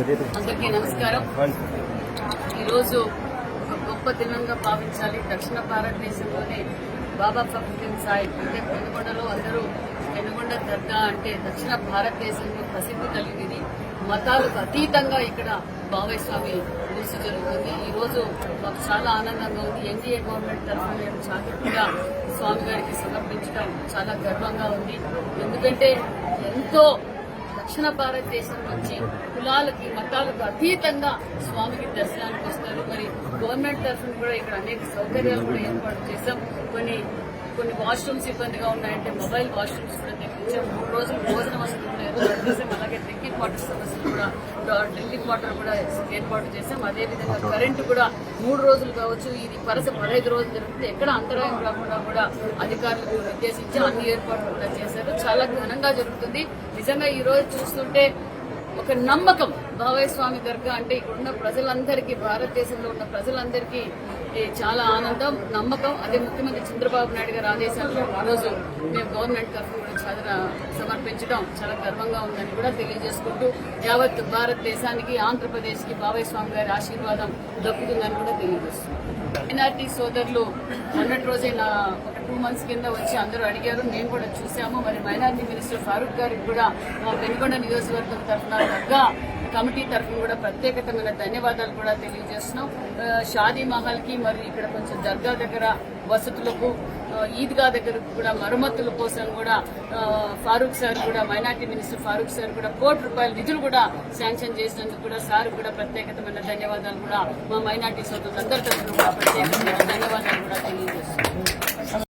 అందరికీ నమస్కారం. ఈరోజు ఒక గొప్ప దినంగా భావించాలి. దక్షిణ భారతదేశంలోనే బాబా ఫక్రుద్దీన్ సాహిబ్ అంటే పెనుగొండలో అందరూ పెనుగొండ దర్గా అంటే దక్షిణ భారతదేశంలో ప్రసిద్ధి కలిగింది మతాలకు అతీతంగా ఇక్కడ బాబాయ్ స్వామి జరుగుతుంది. ఈ రోజు మాకు చాలా ఆనందంగా ఉంది. ఎన్డీఏ గవర్నమెంట్ తరఫున మేము చాకట్టుగా స్వామి గారికి సమర్పించడం చాలా గర్వంగా ఉంది. ఎందుకంటే ఎంతో దక్షిణ భారతదేశం నుంచి కులాలకి మతాలకు అతీతంగా స్వామికి దర్శనానికి వస్తారు. మరి గవర్నమెంట్ తరఫున కూడా ఇక్కడ అనేక సౌకర్యాలు కూడా ఏర్పాటు చేశాం. కొన్ని కొన్ని వాష్రూమ్స్ ఇబ్బందిగా ఉన్నాయంటే మొబైల్ వాష్రూమ్స్ కూడా తెప్పించాం మూడు రోజులు భోజనం వస్తుంది కూడా ఏర్పాటు చేశాం అలాగే డ్రింకింగ్ వాటర్ సమస్యలు కూడా డ్రింకింగ్ వాటర్ కూడా ఏర్పాటు చేశాం. అదేవిధంగా కరెంటు కూడా మూడు రోజులు కావచ్చు ఇది వరుస పదహైదు రోజులు జరుగుతుంది ఎక్కడ అంతరాయం రాకుండా కూడా అధికారులకు నిర్దేశించి అన్ని ఏర్పాట్లు కూడా చేశారు. చాలా ఘనంగా జరుగుతుంది. నిజంగా ఈ రోజు చూస్తుంటే ఒక నమ్మకం. బాబాయ్ స్వామి దర్గా అంటే ఇక్కడ ఉన్న ప్రజలందరికీ భారతదేశంలో ఉన్న ప్రజలందరికీ చాలా ఆనందం నమ్మకం. అదే ముఖ్యమంత్రి చంద్రబాబు నాయుడు గారి ఆ రోజు మేము గవర్నమెంట్ తరఫున కూడా చదవ సమర్పించడం చాలా గర్వంగా ఉందని కూడా తెలియజేసుకుంటూ యావత్ భారతదేశానికి ఆంధ్రప్రదేశ్కి బాబాయ్ స్వామి గారి ఆశీర్వాదం దక్కుతుందని కూడా తెలియజేస్తున్నాం. ఎన్ఆర్టీ సోదరులు మొన్నటి రోజే నా ఒక టూ మంత్స్ కింద వచ్చి అందరూ అడిగారు. మేము కూడా చూసాము. మరి మైనార్టీ మినిస్టర్ ఫారూక్ గారికి కూడా మా వెనుకొండ నియోజకవర్గం తరఫున దగ్గర కమిటీ తరఫున కూడా ప్రత్యేకతమైన ధన్యవాదాలు కూడా తెలియజేస్తున్నాం. షాదీ మహల్కి మరి ఇక్కడ కొంచెం దర్గా దగ్గర వసతులకు ఈద్గా దగ్గర కూడా మరమ్మతుల కోసం కూడా ఫారూక్ సార్ కూడా మైనార్టీ మినిస్టర్ ఫారూక్ సార్ కూడా కోటి రూపాయల నిధులు కూడా శాంక్షన్ చేసినందుకు కూడా సార్ కూడా ప్రత్యేకతమైన ధన్యవాదాలు కూడా మా మైనార్టీ సోదరులందరితో